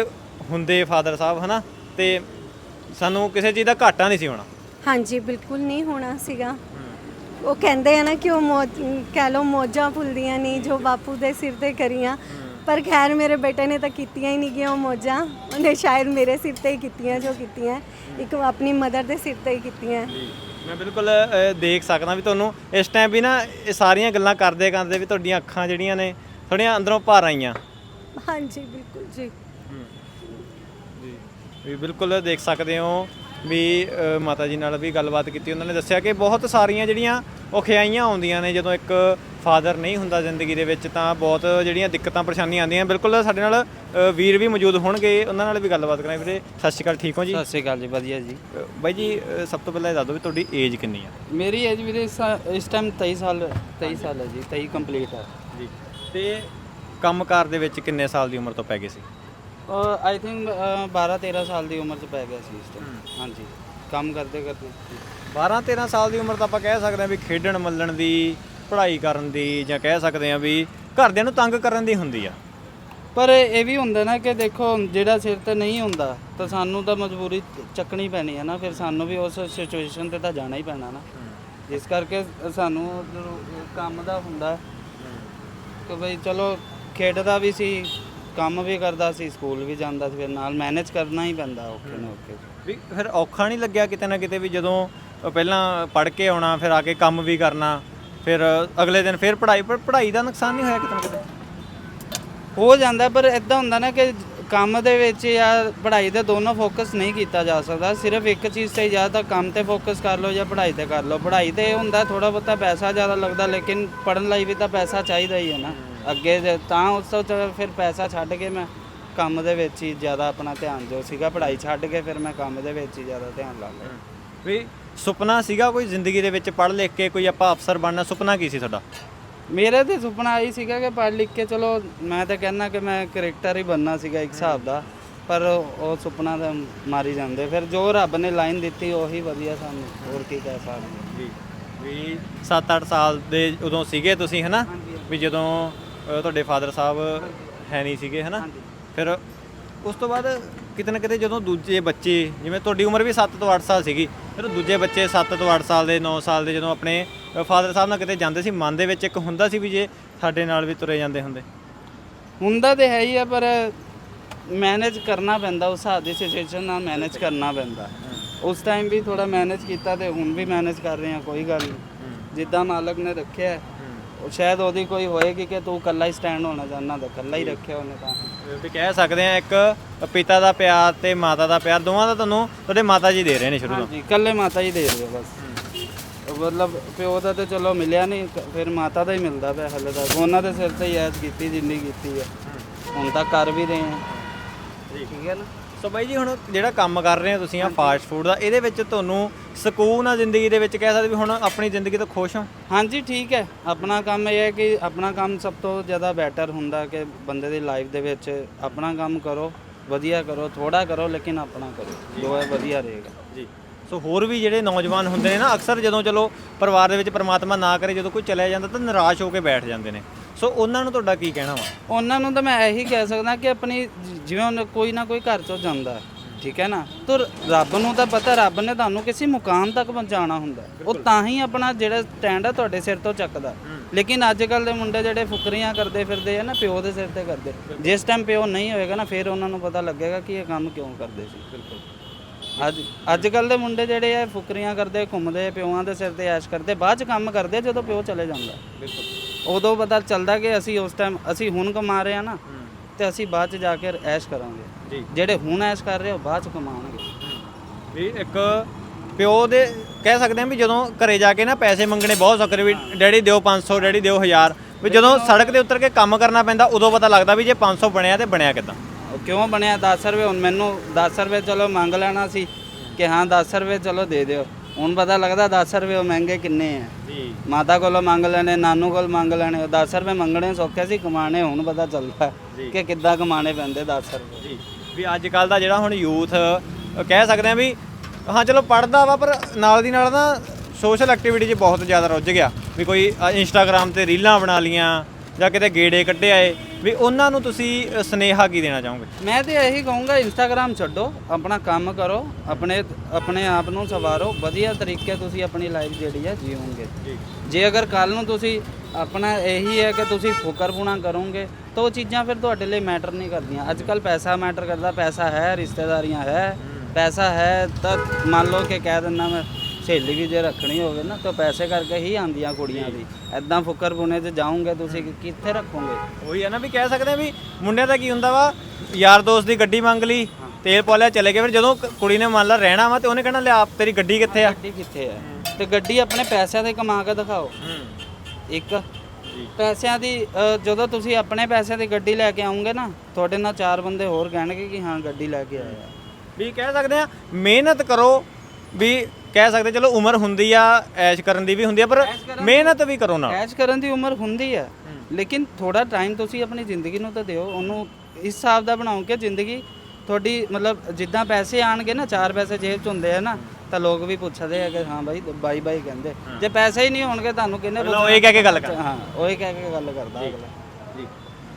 ਹੁੰਦੇ ਫਾਦਰ ਸਾਹਿਬ ਹਨਾ? ਤੇ ਸਾਨੂੰ ਕਿਸੇ ਚੀਜ਼ ਦਾ ਘਾਟਾ ਨਹੀਂ ਸੀ ਹੋਣਾ। ਹਾਂਜੀ ਬਿਲਕੁਲ ਨਹੀਂ ਹੋਣਾ ਸੀਗਾ। ਉਹ ਕਹਿੰਦੇ ਆ ਨਾ ਕਿ ਉਹ ਮੌਜ ਕਹਿ ਲਓ ਮੌਜਾਂ ਭੁੱਲਦੀਆਂ ਨਹੀਂ ਜੋ ਬਾਪੂ ਦੇ ਸਿਰ ਤੇ ਕਰੀਆਂ। ਪਰ ਖੈਰ ਮੇਰੇ ਬੇਟੇ ਨੇ ਤਾਂ ਕੀਤੀਆਂ ਹੀ ਨਹੀਂ ਗਈਆਂ ਉਹ ਮੌਜਾਂ। ਨੇ ਸ਼ਾਇਦ ਮੇਰੇ ਸਿਰ ਤੇ ਹੀ ਕੀਤੀਆਂ ਜੋ ਕੀਤੀਆਂ। ਇੱਕ ਆਪਣੀ ਮਦਰ ਦੇ ਸਿਰ ਤੇ ਹੀ ਕੀਤੀਆਂ। ਮੈਂ ਬਿਲਕੁਲ ਦੇਖ ਸਕਦਾ ਵੀ ਤੁਹਾਨੂੰ ਇਸ ਟਾਈਮ ਵੀ ਨਾ ਇਹ ਸਾਰੀਆਂ ਗੱਲਾਂ ਕਰਦੇ ਕਰਦੇ ਵੀ ਤੁਹਾਡੀਆਂ ਅੱਖਾਂ ਜਿਹੜੀਆਂ ਨੇ ਥੋੜੀਆਂ ਅੰਦਰੋਂ ਭਰ ਆਈਆਂ। ਹਾਂਜੀ ਬਿਲਕੁਲ ਜੀ। ਜੀ। ਬਿਲਕੁਲ ਦੇਖ ਸਕਦੇ ਹੋ। ਵੀ ਅ, ਮਾਤਾ ਜੀ ਨਾਲ ਵੀ ਗੱਲਬਾਤ ਕੀਤੀ। ਉਹਨਾਂ ਨੇ ਦੱਸਿਆ ਕਿ ਬਹੁਤ ਸਾਰੀਆਂ ਜਿਹੜੀਆਂ ਔਖਿਆਈਆਂ ਆਉਂਦੀਆਂ ਨੇ ਜਦੋਂ ਇੱਕ ਫਾਦਰ ਨਹੀਂ ਹੁੰਦਾ ਜ਼ਿੰਦਗੀ ਦੇ ਵਿੱਚ ਤਾਂ ਬਹੁਤ ਜਿਹੜੀਆਂ ਦਿੱਕਤਾਂ ਪਰੇਸ਼ਾਨੀਆਂ ਆਉਂਦੀਆਂ। ਬਿਲਕੁਲ ਸਾਡੇ ਨਾਲ ਅ, ਵੀਰ ਵੀ ਮੌਜੂਦ ਹੋਣਗੇ। ਉਹਨਾਂ ਨਾਲ ਵੀ ਗੱਲਬਾਤ ਕਰਾਂਗੇ ਵੀਰੇ। ਸਤਿ ਸ਼੍ਰੀ ਅਕਾਲ ਠੀਕ ਹੋ ਜੀ? ਸਤਿ ਸ਼੍ਰੀ ਅਕਾਲ ਜੀ ਵਧੀਆ ਜੀ। ਅ, ਬਾਈ ਜੀ ਅ, ਸਭ ਤੋਂ ਪਹਿਲਾਂ ਇਹ ਦੱਸ ਦਿਓ ਵੀ ਤੁਹਾਡੀ ਏਜ ਕਿੰਨੀ ਆ? ਮੇਰੀ ਏਜ ਵੀਰੇ ਇਸ ਇਸ ਟਾਈਮ 23 ਸਾਲ 23 ਸਾਲ ਹੈ ਜੀ 23 ਕੰਪਲੀਟ ਹੈ। ਜੀ। ਤੇ ਕੰਮਕਾਰ ਦੇ ਵਿੱਚ ਕਿੰਨੇ ਸਾਲ ਦੀ ਉਮਰ ਤੋਂ ਪੈ ਗਏ ਸੀ? ਆਈ ਥਿੰਕ 12 13 ਸਾਲ ਦੀ ਉਮਰ 'ਚ ਪੈ ਗਿਆ ਸੀ ਇਸ ਟਾਈਮ ਹਾਂਜੀ। ਕੰਮ ਕਰਦੇ ਕਰਦੇ। 12 13 ਸਾਲ ਦੀ ਉਮਰ ਤਾਂ ਆਪਾਂ ਕਹਿ ਸਕਦੇ ਹਾਂ ਵੀ ਖੇਡਣ ਮੱਲਣ ਦੀ ਪੜ੍ਹਾਈ ਕਰਨ ਦੀ ਜਾਂ ਕਹਿ ਸਕਦੇ ਹਾਂ ਵੀ ਘਰਦਿਆਂ ਨੂੰ ਤੰਗ ਕਰਨ ਦੀ ਹੁੰਦੀ ਆ। ਪਰ ਇਹ ਵੀ ਹੁੰਦਾ ਨਾ ਕਿ ਦੇਖੋ ਜਿਹੜਾ ਸਿਰ ਤੇ ਨਹੀਂ ਹੁੰਦਾ ਤਾਂ ਸਾਨੂੰ ਤਾਂ ਮਜਬੂਰੀ ਚੱਕਣੀ ਪੈਣੀ ਹੈ ਨਾ। ਫਿਰ ਸਾਨੂੰ ਵੀ ਉਸ ਸਿਚੁਏਸ਼ਨ ਤੇ ਤਾਂ ਜਾਣਾ ਹੀ ਪੈਣਾ ਨਾ। ਇਸ ਕਰਕੇ ਸਾਨੂੰ ਕੰਮ ਦਾ ਹੁੰਦਾ ਕਿ ਬਈ ਚਲੋ ਖੇਡਦਾ ਵੀ ਸੀ ਕੰਮ ਵੀ ਕਰਦਾ ਸੀ ਸਕੂਲ ਵੀ ਜਾਂਦਾ ਸੀ ਫਿਰ ਨਾਲ ਮੈਨੇਜ ਕਰਨਾ ਹੀ ਪੈਂਦਾ ਓਕੇ ਨਾ ਓਕੇ ਵੀ ਫਿਰ ਔਖਾ ਨਹੀਂ ਲੱਗਿਆ ਕਿਤੇ ਨਾ ਕਿਤੇ ਵੀ ਜਦੋਂ ਅ, ਪਹਿਲਾਂ ਪੜ੍ਹ ਕੇ ਆਉਣਾ ਫਿਰ ਆ ਕੇ ਕੰਮ ਵੀ ਕਰਨਾ ਫਿਰ ਅਗਲੇ ਦਿਨ ਫਿਰ ਪੜ੍ਹਾਈ ਪਰ ਪੜ੍ਹਾਈ ਦਾ ਨੁਕਸਾਨ ਨਹੀਂ ਹੋਇਆ ਕਿਤੇ ਨਾ ਕਿਤੇ? ਹੋ ਜਾਂਦਾ ਪਰ ਇਦਾਂ ਹੁੰਦਾ ਨਾ ਕਿ ਕੰਮ ਦੇ ਵਿੱਚ ਜਾਂ ਪੜ੍ਹਾਈ ਤੇ ਦੋਨੋਂ ਫੋਕਸ ਨਹੀਂ ਕੀਤਾ ਜਾ ਸਕਦਾ। ਸਿਰਫ ਇੱਕ ਚੀਜ਼ ਤੇ ਜਾਂ ਤਾਂ ਕੰਮ ਤੇ ਫੋਕਸ ਕਰ ਲਓ ਜਾਂ ਪੜ੍ਹਾਈ ਤੇ ਕਰ ਲਓ। ਪੜ੍ਹਾਈ ਤੇ ਇਹ ਹੁੰਦਾ ਥੋੜਾ ਬਹੁਤਾ ਪੈਸਾ ਜ਼ਿਆਦਾ ਲੱਗਦਾ ਲੇਕਿਨ ਪੜ੍ਹਨ ਲਈ ਵੀ ਤਾਂ ਪੈਸਾ ਚਾਹੀਦਾ ਹੀ ਹੈ ਨਾ। ਅੱਗੇ ਜੇ- ਤਾਂ ਉਸ ਤੋਂ ਚ- ਫਿਰ ਪੈਸਾ ਛੱਡ ਕੇ ਮੈਂ ਕੰਮ ਦੇ ਵਿੱਚ ਹੀ ਜ਼ਿਆਦਾ ਆਪਣਾ ਧਿਆਨ ਜੋ ਸੀਗਾ ਪੜ੍ਹਾਈ ਛੱਡ ਕੇ ਫਿਰ ਮੈਂ ਕੰਮ ਦੇ ਵਿੱਚ ਹੀ ਜ਼ਿਆਦਾ ਧਿਆਨ ਲਾ ਲਿਆ। ਵੀ ਸੁਪਨਾ ਸੀਗਾ ਕੋਈ ਜ਼ਿੰਦਗੀ ਦੇ ਵਿੱਚ ਪੜ੍ਹ ਲਿਖ ਕੇ ਕੋਈ ਆਪਾਂ ਅਫਸਰ ਬਣਨਾ ਸੁਪਨਾ ਕੀ ਸੀ ਤੁਹਾਡਾ? ਮੇਰਾ ਤੇ ਸੁਪਨਾ ਆਈ ਸੀਗਾ ਕਿ ਪੜ੍ਹ ਲਿਖ ਕੇ ਚਲੋ ਮੈਂ ਤਾਂ ਕਹਿੰਦਾ ਕਿ ਮੈਂ ਕਰੈਕਟਰ ਹੀ ਬੰਨਾ ਸੀਗਾ ਇੱਕ ਹਿਸਾਬ ਦਾ ਪਰ ਉਹ ਸੁਪਨਾ ਤਾਂ ਮਾਰੀ ਜਾਂਦੇ। ਫਿਰ ਜੋ ਰੱਬ ਨੇ ਲਾਈਨ ਦਿੱਤੀ ਉਹੀ ਵਧੀਆ ਸਾਨੂੰ ਹੋਰ ਕੀ ਕਹਿ ਸਕਦੇ। ਜੀ ਵੀ 7-8 ਸਾਲ ਦੇ ਉਦੋਂ ਸੀਗੇ ਤੁਸੀਂ ਹਨਾ? ਵੀ ਜਦੋਂ ਤੁਹਾਡੇ ਫਾਦਰ ਸਾਹਿਬ ਹੈ ਨਹੀਂ ਸੀਗੇ ਹਨਾ? ਫਿਰ ਉਸ ਤੋਂ ਬਾਅਦ ਕਿਤੇ ਨਾ ਕਿਤੇ ਜਦੋਂ ਦੂਜੇ ਬੱਚੇ ਜਿਵੇਂ ਤੁਹਾਡੀ ਉਮਰ ਵੀ 7 ਤੋਂ 8 ਸਾਲ ਸੀਗੀ ਫਿਰ ਦੂਜੇ ਬੱਚੇ 7 ਤੋਂ 8 ਸਾਲ ਦੇ 9 ਸਾਲ ਦੇ ਜਦੋਂ ਆਪਣੇ ਫਾਦਰ ਸਾਹਿਬ ਨਾਲ ਕਿਤੇ ਜਾਂਦੇ ਸੀ ਮਨ ਦੇ ਵਿੱਚ ਇੱਕ ਹੁੰਦਾ ਸੀ ਵੀ ਜੇ ਸਾਡੇ ਨਾਲ ਵੀ ਤੁਰੇ ਜਾਂਦੇ ਹੁੰਦੇ? ਹੁੰਦਾ ਤੇ ਹੈ ਹੀ ਆ ਪਰ ਮੈਨੇਜ ਕਰਨਾ ਪੈਂਦਾ ਉਸ ਹਿਸਾਬ ਦੀ ਸਿਚੁਏਸ਼ਨ ਨਾਲ ਮੈਨੇਜ ਕਰਨਾ ਪੈਂਦਾ। ਉਸ ਟਾਈਮ ਵੀ ਥੋੜਾ ਮੈਨੇਜ ਕੀਤਾ ਤੇ ਹੁਣ ਵੀ ਮੈਨੇਜ ਕਰ ਰਹੇ ਹਾਂ ਕੋਈ ਗੱਲ ਨਹੀਂ। ਜਿੱਦਾਂ ਮਾਲਕ ਨੇ ਰੱਖਿਆ ਹੈ, ਉਹ ਸ਼ਾਇਦ ਉਹਦੀ ਕੋਈ ਹੋਏਗੀ ਕਿ ਤੂੰ ਇਕੱਲਾ ਹੀ ਸਟੈਂਡ ਹੋਣਾ ਚਾਹੁੰਦਾ ਤਾਂ ਇਕੱਲਾ ਹੀ ਰੱਖਿਆ ਉਹਨੇ ਤਾਂ। ਵੀ ਕਹਿ ਸਕਦੇ ਆ ਇੱਕ ਪਿਤਾ ਦਾ ਪਿਆਰ ਤੇ ਮਾਤਾ ਦਾ ਪਿਆਰ ਦੋਵਾਂ ਦਾ ਤੁਹਾਨੂੰ ਤੁਹਾਡੇ ਮਾਤਾ ਜੀ ਦੇ ਰਹੇ ਨੇ ਸ਼ੁਰੂ ਤੋਂ। ਹਾਂਜੀ ਇਕੱਲੇ ਮਾਤਾ ਹੀ ਦੇ ਰਹੇ ਆ ਬਸ। ਮਤਲਬ ਪਿਓ ਦਾ ਤੇ ਚਲੋ ਮਿਲਿਆ ਨਹੀਂ ਫਿਰ ਮਾਤਾ ਦਾ ਹੀ ਮਿਲਦਾ ਪਿਆ ਹਲੇ ਤੱਕ। ਉਹਨਾਂ ਦੇ ਸਿਰ ਤੇ ਹੀ ਐਸ ਕੀਤੀ ਜਿੰਨੀ ਕੀਤੀ ਹੈ ਹੁਣ ਤੱਕ ਕਰ ਵੀ ਰਹੇ ਹਾਂ ਠੀਕ ਹੈ ਨਾ? ਸੋ ਬਾਈ ਜੀ ਹੁਣ ਜਿਹੜਾ ਕੰਮ ਕਰ ਰਹੇ ਹੋ ਤੁਸੀਂ ਆ ਫਾਸਟ ਫੂਡ ਦਾ ਇਹਦੇ ਵਿੱਚ ਤੁਹਾਨੂੰ ਸਕੂਨ ਆ ਜ਼ਿੰਦਗੀ ਦੇ ਵਿੱਚ ਕਹਿ ਸਕਦੇ ਵੀ ਹੁਣ ਆਪਣੀ ਜ਼ਿੰਦਗੀ ਤੋਂ ਖੁਸ਼ ਹੋ? ਹਾਂਜੀ ਠੀਕ ਹੈ। ਆਪਣਾ ਕੰਮ ਇਹ ਹੈ ਕਿ ਆਪਣਾ ਕੰਮ ਸਭ ਤੋਂ ਜ਼ਿਆਦਾ ਬੈਟਰ ਹੁੰਦਾ ਕਿ ਬੰਦੇ ਦੀ ਲਾਈਫ ਦੇ ਵਿੱਚ ਆਪਣਾ ਕੰਮ ਕਰੋ ਵਧੀਆ ਕਰੋ ਥੋੜਾ ਕਰੋ ਲੇਕਿਨ ਆਪਣਾ ਕਰੋ। ਜੋ ਹੈ ਵਧੀਆ ਰਹੇਗਾ। ਜੀ। ਸੋ ਹੋਰ ਵੀ ਜਿਹੜੇ ਨੌਜਵਾਨ ਹੁੰਦੇ ਨੇ ਨਾ ਅਕਸਰ ਜਦੋਂ ਚਲੋ ਪਰਿਵਾਰ ਦੇ ਵਿੱਚ ਪ੍ਰਮਾਤਮਾ ਨਾ ਕਰੇ ਜਦੋਂ ਕੋਈ ਚਲਿਆ ਜਾਂਦਾ ਤਾਂ ਨਿਰਾਸ਼ ਹੋ ਕੇ ਬੈਠ ਜਾਂਦੇ ਨੇ। ਸੋ ਉਹਨਾਂ ਨੂੰ ਤੁਹਾਡਾ ਕੀ ਕਹਿਣਾ ਵਾ? ਉਹਨਾਂ ਨੂੰ ਤਾਂ ਮੈਂ ਇਹੀ ਕਹਿ ਸਕਦਾ ਕਿ ਆਪਣੀ ਜਿਵੇਂ ਹੁਣ ਕੋਈ ਨਾ ਕੋਈ ਘਰ ਚੋਂ ਜਾਂਦਾ ਠੀਕ ਹੈ ਨਾ? ਤਾਂ ਰੱਬ ਨੂੰ ਤਾਂ ਪਤਾ ਰੱਬ ਨੇ ਤੁਹਾਨੂੰ ਕਿਸੇ ਮੁਕਾਮ ਤੱਕ ਪਹੁੰਚਾਉਣਾ ਹੁੰਦਾ। ਉਹ ਤਾਂ ਹੀ ਆਪਣਾ ਜਿਹੜਾ ਸਟੈਂਡ ਹੈ ਤੁਹਾਡੇ ਸਿਰ ਤੋਂ ਚੱਕਦਾ। ਲੇਕਿਨ ਅੱਜ ਕੱਲ ਦੇ ਮੁੰਡੇ ਜਿਹੜੇ ਫੁਕਰੀਆਂ ਕਰਦੇ ਫਿਰਦੇ ਆ ਨਾ ਪਿਓ ਦੇ ਸਿਰ ਤੇ ਕਰਦੇ। ਜਿਸ ਟਾਈਮ ਪਿਓ ਨਹੀਂ ਹੋਏਗਾ ਨਾ ਫਿਰ ਉਹਨਾਂ ਨੂੰ ਪਤਾ ਲੱਗੇਗਾ ਕਿ ਇਹ ਕੰਮ ਕਿਉਂ ਕਰਦੇ ਸੀ। ਬਿਲਕੁਲ। ਅੱਜ ਅੱਜ ਕੱਲ ਦੇ ਮੁੰਡੇ ਜਿਹੜੇ ਆ ਫੁਕਰੀਆਂ ਕਰਦੇ ਘੁੰਮਦੇ ਪਿਓਆਂ ਦੇ ਸਿਰ ਤੇ ਐਸ਼ ਕਰਦੇ ਬਾਅਦ ਚ ਕੰਮ ਕਰਦੇ ਜਦੋਂ ਪਿਓ ਚਲੇ ਜਾਂਦਾ। ਬਿਲਕੁਲ। ਉਦੋਂ ਪਤਾ ਚੱਲਦਾ ਕਿ ਅਸੀਂ ਉਸ ਟਾਈਮ ਅਸੀਂ ਹੁਣ ਕਮਾ ਰਹੇ ਆ ਨਾ ਤੇ ਅਸੀਂ ਬਾਅਦ ਚ ਜਾ ਕੇ ਐਸ਼ ਕਰਾਂਗੇ। ਜੀ। ਜਿਹੜੇ ਹੁਣ ਐਸ਼ ਕਰ ਰਹੇ ਉਹ ਬਾਅਦ ਚ ਕਮਾਉਣਗੇ। ਵੀ ਇੱਕ ਪਿਓ ਦੇ ਕਹਿ ਸਕਦੇ ਆ ਵੀ ਜਦੋਂ ਘਰੇ ਜਾ ਕੇ ਨਾ ਪੈਸੇ ਮੰਗਣੇ ਬਹੁਤ ਸੌਖੇ ਵੀ ਡੈਡੀ ਦਿਓ 500 ਡੈਡੀ ਦਿਓ 1000 ਵੀ ਜਦੋਂ ਸੜਕ ਤੇ ਉਤਰ ਕੇ ਕੰਮ ਕਰਨਾ ਪੈਂਦਾ ਉਦੋਂ ਪਤਾ ਲੱਗਦਾ ਵੀ ਜੇ 500 ਬਣਿਆ ਤੇ ਬਣਿਆ ਕਿਦਾਂ। ਕਿਉਂ ਬਣਿਆ? 10 ਰੁਪਏ ਹੁਣ ਮੈਨੂੰ 10 ਰੁਪਏ ਚਲੋ ਮੰਗ ਲੈਣਾ ਸੀ ਕਿ ਹਾਂ 10 ਰੁਪਏ ਚਲੋ ਦੇ ਦਿਓ। ਹੁਣ ਪਤਾ ਲੱਗਦਾ 10 ਰੁਪਏ ਉਹ ਮਹਿੰਗੇ ਕਿੰਨੇ ਆ। ਜੀ। ਮਾਤਾ ਕੋਲੋਂ ਮੰਗ ਲੈਣੇ ਨਾਨੂ ਕੋਲ ਮੰਗ ਲੈਣੇ 10 ਰੁਪਏ ਮੰਗਣੇ ਸੌਖੇ ਸੀ ਕਮਾਣੇ ਹੁਣ ਪਤਾ ਚੱਲਦਾ। ਕਿ ਕਿੱਦਾਂ ਕਮਾਣੇ ਪੈਂਦੇ 10 ਰੁਪਏ। ਜੀ। ਵੀ ਅੱਜ ਕੱਲ ਦਾ ਜਿਹੜਾ ਹੁਣ ਯੂਥ ਕਹਿ ਸਕਦੇ ਆ ਵੀ ਹਾਂ ਚਲੋ ਪੜਦਾ ਵਾ ਪਰ ਨਾਲ ਦੀ ਨਾਲ ਨਾ ਸੋਸ਼ਲ ਐਕਟੀਵਿਟੀ 'ਚ ਬਹੁਤ ਜ਼ਿਆਦਾ ਰੁੱਝ ਗਿਆ। ਵੀ ਕੋਈ ਇੰਸਟਾਗ੍ਰam ਤੇ ਰੀਲਾਂ ਬਣਾ ਲੀਆਂ ਜਾਂ ਕਿਤੇ ਗੇੜੇ ਕੱਢੇ ਆਏ ਵੀ ਉਹਨਾਂ ਨੂੰ ਤੁਸੀਂ ਸੁਨੇਹਾ ਕੀ ਦੇਣਾ ਚਾਹੋਗੇ? ਮੈਂ ਤੇ ਇਹੀ ਕਹੂੰਗਾ ਇੰਸਟਾਗ੍ਰam ਛੱਡੋ ਆਪਣਾ ਕੰਮ ਕਰੋ ਆਪਣੇ ਆਪਣੇ ਆਪ ਨੂੰ ਸਵਾਰੋ ਵਧੀਆ ਤਰੀਕੇ ਤੁਸੀਂ ਆਪਣੀ ਲਾਈਫ ਜਿਹੜੀ ਹੈ ਜੀਓਗੇ। ਜੀ। ਜੇ ਅਗਰ ਕੱਲ ਨੂੰ ਤੁਸੀਂ ਆਪਣਾ ਇਹੀ ਹੈ ਕਿ ਤੁਸੀਂ ਫੁਕਰਪੁਣਾ ਕਰੋਗੇ ਤਾਂ ਉਹ ਚੀਜ਼ਾਂ ਫਿਰ ਤੁਹਾਡੇ ਲਈ ਮੈਟਰ ਨਹੀਂ ਕਰਦੀਆਂ। ਅੱਜ ਕੱਲ ਪੈਸਾ ਮੈਟਰ ਕਰਦਾ ਪੈਸਾ ਹੈ ਰਿਸ਼ਤੇਦਾਰੀਆਂ ਹੈ ਪੈਸਾ ਹੈ ਤਾਂ ਮੰਨ ਲਓ ਕਿ ਕਹਿ ਦਿੰਦਾ ਮੈਂ ਸਹੇਲੀ ਵੀ ਜੇ ਰੱਖਣੀ ਹੋਵੇ ਨਾ ਤਾਂ ਪੈਸੇ ਕਰਕੇ ਹੀ ਆਂਦੀਆਂ ਕੁੜੀਆਂ ਦੀ। ਐਦਾਂ ਫੁਕਰਪੁਣੇ 'ਚ ਜਾਓਗੇ ਤੁਸੀਂ ਕਿ- ਕਿੱਥੇ ਰੱਖੋਗੇ? ਉਹੀ ਹੈ ਨਾ ਵੀ ਕਹਿ ਸਕਦੇ ਆ ਵੀ ਮੁੰਡਿਆਂ ਦਾ ਕੀ ਹੁੰਦਾ ਵਾ ਯਾਰ ਦੋਸਤ ਦੀ ਗੱਡੀ ਮੰਗ ਲਈ ਤੇਲ ਪਾ ਲਿਆ ਚਲੇ ਗਏ। ਫਿਰ ਜਦੋਂ ਕ- ਕੁੜੀ ਨੇ ਮੰਨ ਲਾ ਰਹਿਣਾ ਵਾ ਤੇ ਉਹਨੇ ਕਹਿਣਾ ਲੈ ਆਪ ਤੇਰੀ ਗੱਡੀ ਕਿੱਥੇ ਆ? ਗੱਡੀ ਕਿੱਥੇ ਹੈ ਤੇ ਗੱਡੀ ਆਪਣੇ ਪੈਸਿਆਂ ਦੇ ਕਮਾ ਕੇ ਦਿਖਾਓ। ਇੱਕ। ਪੈਸਿਆਂ ਦੀ ਅ, ਜਦੋਂ ਤੁਸੀਂ ਆਪਣੇ ਪੈਸਿਆਂ ਦੀ ਗੱਡੀ ਲੈ ਕੇ ਆਉਂਗੇ ਨਾ ਤੁਹਾਡੇ ਨਾਲ ਚਾਰ ਬੰਦੇ ਹੋਰ ਕਹਿਣਗੇ ਕਿ ਹਾਂ ਗੱਡੀ ਲੈ ਕੇ ਆਇਆ। ਵੀ ਕਹਿ ਸਕਦੇ ਆ ਮਿਹਨਤ ਕਰੋ ਵੀ ਕਹਿ ਸਕਦੇ ਚਲੋ ਉਮਰ ਹੁੰਦੀ ਆ ਐਸ਼ ਕਰਨ ਦੀ ਵੀ ਹੁੰਦੀ ਆ ਪਰ ਮਿਹਨਤ ਵੀ ਕਰੋ ਨਾਲ। ਐਸ਼ ਕਰਨ ਦੀ ਉਮਰ ਹੁੰਦੀ ਹੈ। ਲੇਕਿਨ ਥੋੜਾ ਟਾਈਮ ਤੁਸੀਂ ਆਪਣੀ ਜ਼ਿੰਦਗੀ ਨੂੰ ਤਾਂ ਦਿਓ ਉਹਨੂੰ ਇਸ ਹਿਸਾਬ ਦਾ ਬਣਾਓ ਕਿ ਜ਼ਿੰਦਗੀ ਤੁਹਾਡੀ ਮਤਲਬ ਜਿੱਦਾਂ ਪੈਸੇ ਆਣਗੇ ਨਾ ਚਾਰ ਪੈਸੇ ਜੇਬ 'ਚ ਹੁੰਦੇ ਆ ਨਾ ਤਾਂ ਲੋਕ ਵੀ ਪੁੱਛਦੇ ਆ ਕਿ ਹਾਂ ਬਾਈ ਬਾਈ ਬਾਈ ਕਹਿੰਦੇ। ਜੇ ਪੈਸੇ ਹੀ ਨਹੀਂ ਹੋਣਗੇ ਤੁਹਾਨੂੰ ਕਿੰਨੇ ਮਤਲਬ ਉਹ ਇਹ ਕਹਿ ਕੇ ਗੱਲ ਕਰ। ਹਾਂ ਉਹ ਇਹ ਕਹਿ ਕੇ ਗੱਲ ਕਰਦਾ ਅਗਲਾ। ਜੀ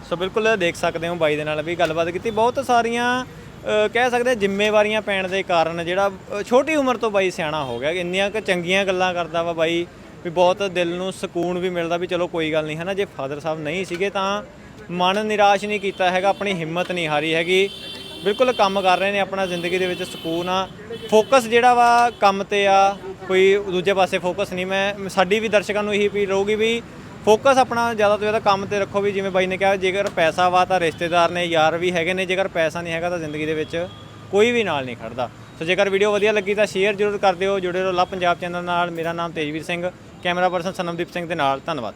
ਸੋ ਬਿਲਕੁਲ ਦੇਖ ਸਕਦੇ ਹੋ ਬਾਈ ਦੇ ਨਾਲ ਵੀ ਗੱਲਬਾਤ ਕੀਤੀ। ਬਹੁਤ ਸਾਰੀਆਂ ਕਹਿ ਸਕਦੇ ਜ਼ਿੰਮੇਵਾਰੀਆਂ ਪੈਣ ਦੇ ਕਾਰਨ ਜਿਹੜਾ ਛੋਟੀ ਉਮਰ ਤੋਂ ਬਾਈ ਸਿਆਣਾ ਹੋ ਗਿਆ ਇੰਨੀਆਂ ਕੁ ਚੰਗੀਆਂ ਗੱਲਾਂ ਕਰਦਾ ਵਾ ਬਾਈ, ਵੀ ਬਹੁਤ ਦਿਲ ਨੂੰ ਸਕੂਨ ਵੀ ਮਿਲਦਾ ਵੀ ਚਲੋ ਕੋਈ ਗੱਲ ਨਹੀਂ ਹੈ ਨਾ ਜੇ ਫਾਦਰ ਸਾਹਿਬ ਨਹੀਂ ਸੀਗੇ ਤਾਂ ਮਨ ਨਿਰਾਸ਼ ਨਹੀਂ ਕੀਤਾ ਹੈਗਾ, ਆਪਣੀ ਹਿੰਮਤ ਨਹੀਂ ਹਾਰੀ ਹੈਗੀ। ਬਿਲਕੁਲ ਕੰਮ ਕਰ ਰਹੇ ਨੇ ਆਪਣਾ ਜ਼ਿੰਦਗੀ ਦੇ ਵਿੱਚ ਸਕੂਨ ਆ। ਫੋਕਸ ਜਿਹੜਾ ਵਾ ਕੰਮ ਤੇ ਆ, ਕੋਈ ਦੂਜੇ ਪਾਸੇ ਫੋਕਸ ਨਹੀਂ, ਮੈਂ, ਸਾਡੀ ਵੀ ਦਰਸ਼ਕਾਂ ਨੂੰ ਇਹੀ ਅਪੀਲ ਰਹੂਗੀ ਵੀ ਫੋਕਸ ਆਪਣਾ ਜ਼ਿਆਦਾ ਤੋਂ ਜ਼ਿਆਦਾ ਕੰਮ ਤੇ ਰੱਖੋ ਵੀ ਜਿਵੇਂ ਬਾਈ ਨੇ ਕਿਹਾ, ਜੇਕਰ ਪੈਸਾ ਵਾ ਤਾਂ ਰਿਸ਼ਤੇਦਾਰ ਨੇ, ਯਾਰ ਵੀ ਹੈਗੇ ਨੇ, ਜੇਕਰ ਪੈਸਾ ਨਹੀਂ ਹੈਗਾ ਤਾਂ ਜ਼ਿੰਦਗੀ ਦੇ ਵਿੱਚ ਕੋਈ ਵੀ ਨਾਲ ਨਹੀਂ ਖੜਦਾ। ਸੋ ਜੇਕਰ ਵੀਡੀਓ ਵਧੀਆ ਲੱਗੀ ਤਾਂ ਸ਼ੇਅਰ ਜ਼ਰੂਰ ਕਰ ਦਿਓ, ਜੁੜੇ ਰਹੋ ਲਾ ਪੰਜਾਬ ਚੈਨਲ ਨਾਲ। ਮੇਰਾ ਨਾਮ ਤੇਜਵੀਰ ਸਿੰਘ, ਕੈਮਰਾ ਪਰਸਨ ਸਨਮਦੀਪ ਸਿੰਘ ਦੇ ਨਾਲ। ਧੰਨਵਾਦ।